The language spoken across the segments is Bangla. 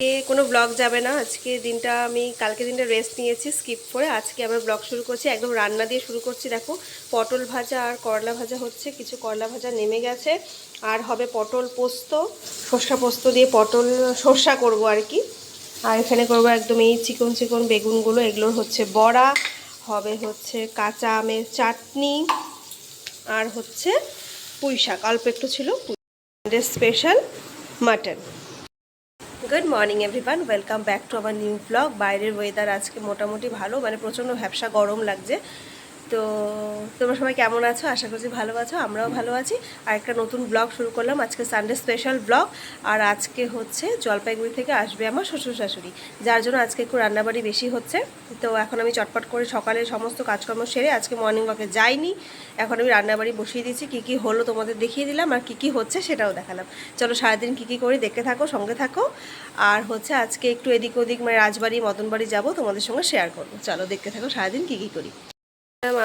আজকে কোনো ব্লগ যাবে না। আজকে দিনটা আমি, কালকে দিনটা রেস্ট নিয়েছি স্কিপ করে আজকে আবার ব্লগ শুরু করছি। একদম রান্না দিয়ে শুরু করছি, দেখো। পটল ভাজা আর করলা ভাজা হচ্ছে, কিছু করলা ভাজা নেমে গেছে। আর হবে পটল পোস্ত, সর্ষা পোস্ত দিয়ে পটল, সর্ষা করব আর কি। আর এখানে করব একদম এই চিকন চিকন বেগুনগুলো, এগুলোর হচ্ছে বড়া, হবে হচ্ছে কাঁচা আমের চাটনি, আর হচ্ছে পুঁই শাক অল্প একটু ছিল special mutton good morning everyone welcome back to our new blog বাইরের ওয়েদার আজকে মোটামুটি ভালো মানে প্রচণ্ড ভ্যাবসা গরম লাগছে। তো তোমরা সবাই কেমন আছো? আশা করছি ভালো আছো, আমরাও ভালো আছি। আর একটা নতুন ব্লগ শুরু করলাম। আজকে সানডে স্পেশাল ব্লগ আর আজকে হচ্ছে জলপাইগুড়ি থেকে আসবে আমার শ্বশুর শাশুড়ি, যার জন্য আজকে একটু রান্নাবাড়ি বেশি হচ্ছে। তো এখন আমি চটপট করে সকালে সমস্ত কাজকর্ম সেরে আজকে মর্নিং ওয়াকে যাইনি। এখন আমি রান্নাবাড়ি বসিয়ে দিচ্ছি কী কী হলো তোমাদের দেখিয়ে দিলাম আর কী কী হচ্ছে সেটাও দেখালাম। চলো সারাদিন কী কী করি দেখতে থাকো, সঙ্গে থাকো। আর হচ্ছে আজকে একটু এদিক ওদিক মানে রাজবাড়ি, মদনবাড়ি যাব, তোমাদের সঙ্গে শেয়ার করব। চলো দেখতে থাকো সারাদিন কী কী করি।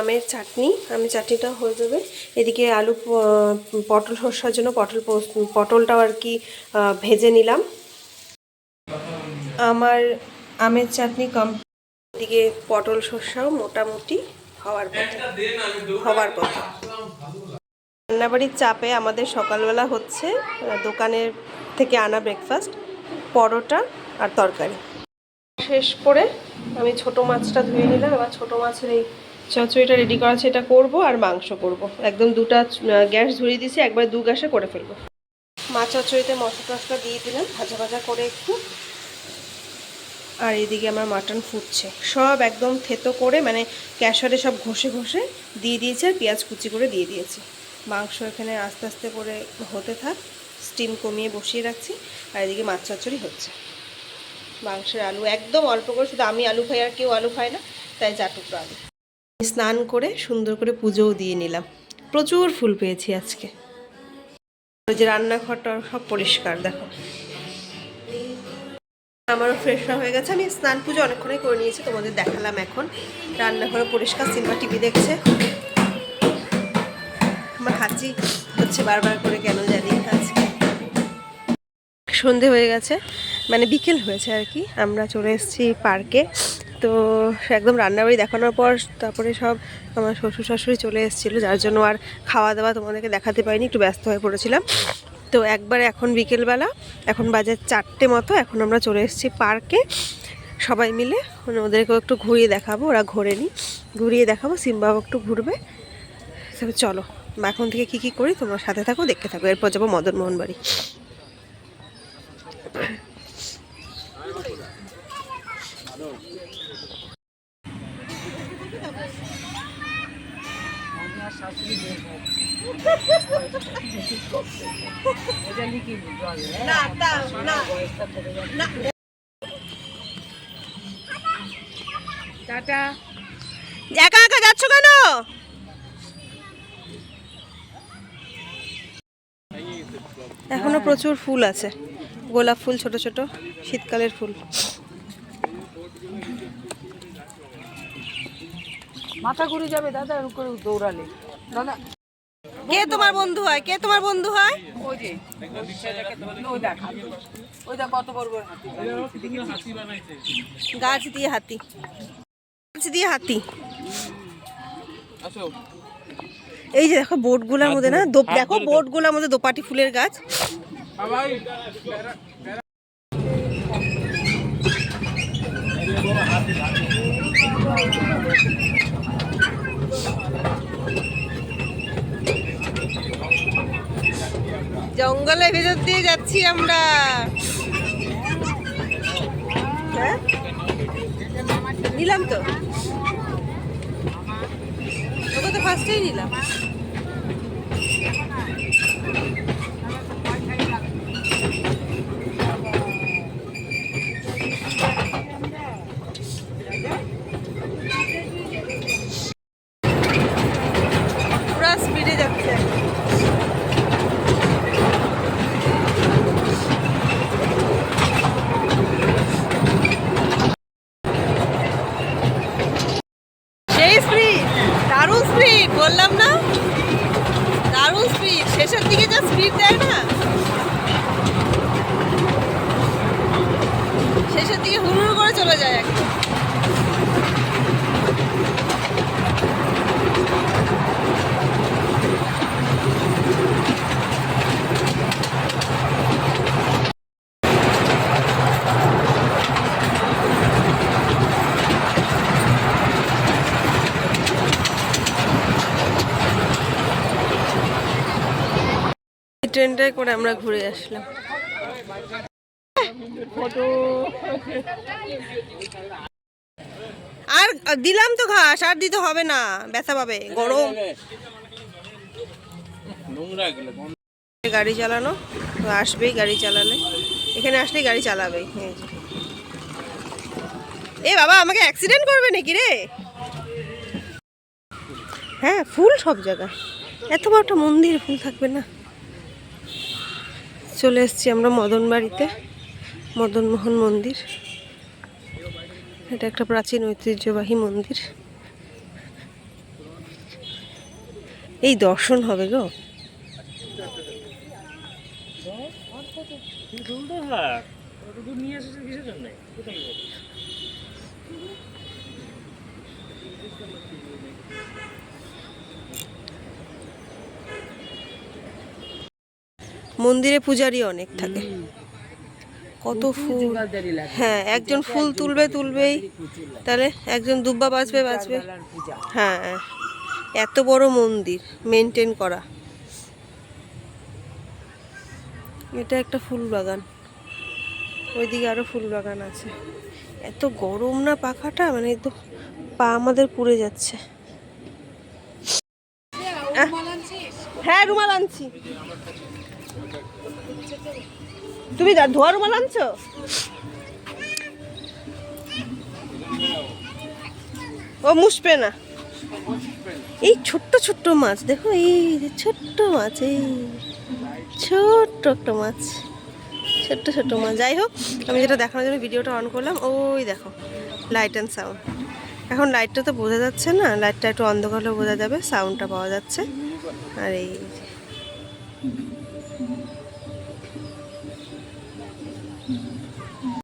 আমের চাটনি। আমি চাটনিটা হয়ে যাবে। এদিকে আলু পটল সর্ষার জন্য পটল পটলটাও আর কি ভেজে নিলাম। আমার আমের চাটনি কম এদিকে পটল সর্ষাও মোটামুটি হওয়ার পথে। হওয়ার পথে। রান্নাবাড়ির চাপে আমাদের সকালবেলা হচ্ছে দোকানের থেকে আনা ব্রেকফাস্ট পরোটা আর তরকারি। শেষ করে আমি ছোট মাছটা ধুয়ে নিলাম। এবার ছোট মাছের এই চচড়িটা রেডি করা আছে, এটা করব আর মাংস করব। একদম দুটা গ্যাস ধরিয়ে দিয়েছি, একবার দু গ্যাসে করে ফেলব। মাছ চচড়িতে মশলা টসলা দিয়ে দিলাম, ভাজা ভাজা করে একটু। আর এদিকে আমার মাটন ফুটছে। সব একদম থেতো করে মানে ক্যাশারে সব ঘষে ঘষে দিয়ে দিয়েছি আর পেঁয়াজ কুচি করে দিয়ে দিয়েছি। মাংস এখানে আস্তে আস্তে করে হতে থাক স্টিম কমিয়ে বসিয়ে রাখছি, আর এদিকে মাছ চচ্চড়ি হচ্ছে। মাংসের আলু একদম অল্প করে, শুধু আমি আলু খাই আর কেউ আলু খায় না, তাই চাটুকরো আলু। স্নান করে সুন্দর করে পুজোও দিয়ে নিলাম। প্রচুর ফুল পেয়েছি আজকে। যে রান্নাঘরটা সব পরিষ্কার, দেখো। আমারও ফ্রেশ হয়ে গেছে। আমি স্নান পুজো অনেকক্ষণই করে নিয়েছি, তোমাদের দেখালাম এখন। রান্নাঘরে পরিষ্কার সিনেমা টিভি দেখছে। আমার হাঁচি হচ্ছে বারবার করে কেন জানি আজকে। সন্ধে হয়ে গেছে মানে বিকেল হয়েছে আর কি। আমরা চলে এসেছি পার্কে। তো একদম রান্নাবাড়ি দেখানোর পর তারপরে সব আমার শ্বশুর শাশুড়ি চলে এসেছিল, যার জন্য আর খাওয়া দাওয়া তোমাদেরকে দেখাতে পারিনি, একটু ব্যস্ত হয়ে পড়েছিলাম। তো একবার এখন বিকেলবেলা, এখন বাজার চারটে মতো, এখন আমরা চলে এসেছি পার্কে। সবাই মিলে মানে ওদেরকেও একটু ঘুরিয়ে দেখাবো, ওরা ঘোরেনি ঘুরিয়ে দেখাবো, সিম্বাও একটু ঘুরবে। তবে চলো, এখন থেকে কী কী করি, তোমরা সাথে থাকো, দেখতে থাকো। এরপর যাব মদনমোহন বাড়ি একা একা যাচ্ছ কেন? এখনও প্রচুর ফুল আছে। গোলাপ ফুল ছোট ছোট শীতকালের ফুল। মাথা ঘুরে যাবে দাদা এরকম করে দৌড়ালে। দাদা কে তোমার বন্ধু হয়? কে তোমার বন্ধু হয়? ওই যে ওই দেখ ওই দেখ কত বড় বড় হাতি। গাছ দিয়ে হাতি। গাছ দিয়ে হাতি। এই যে দেখো বোটগুলোর মধ্যে না দেখো বোটগুলোর মধ্যে দোপাটি ফুলের গাছ। জঙ্গলের ভেতর দিয়ে যাচ্ছি আমরা। হ্যাঁ? নিলাম তো। ওকে তো ফার্স্টেই নিলাম। Viver ট্রেনটায় করে আমরা ঘুরে আসলাম। আর দিলাম তো ঘাস আর দিতে হবে না ব্যথা পাবে গরম। গাড়ি চালানো তো আসবেই গাড়ি চালালে। এখানে আসলেই গাড়ি চালাবে এই এ বাবা আমাকে অ্যাক্সিডেন্ট করবে নাকি রে? হ্যাঁ ফুল সব জায়গায়। এত বড় একটা মন্দির ফুল থাকবে না। চলে এসেছি আমরা মদন বাড়িতে মদনমোহন মন্দির। এটা একটা প্রাচীন ঐতিহ্যবাহী মন্দির। এই দর্শন হবে গো। মন্দিরে পূজারি অনেক থাকে। কত ফুল হ্যাঁ একজন ফুল তুলবে তুলবেই। তাহলে একজন দুব্বা বাঁচবে বাঁচবে। হ্যাঁ এত বড় মন্দির মেনটেন করা। এটা একটা ফুল বাগান। ওইদিকে আরও ফুল বাগান আছে। এত গরম না পাখাটা? মানে একদম পা আমাদের পুড়ে যাচ্ছে। হ্যাঁ রুমাল আনছি। তুমি ধোয়া রুমাল আনছো? ও মুসবে না। এই ছোট্ট ছোট্ট মাছ, দেখো, এই যে ছোট্ট মাছ, এই ছোট্ট একটা মাছ, ছোট্ট ছোট্ট মাছ। যাই হোক, আমি যেটা দেখানোর জন্য ভিডিওটা অন করলাম, ওই দেখো লাইট অ্যান্ড সাউন্ড এখন লাইটটা তো বোঝা যাচ্ছে না লাইটটা একটু অন্ধকার হলে বোঝা যাবে সাউন্ডটা পাওয়া যাচ্ছে। আর এই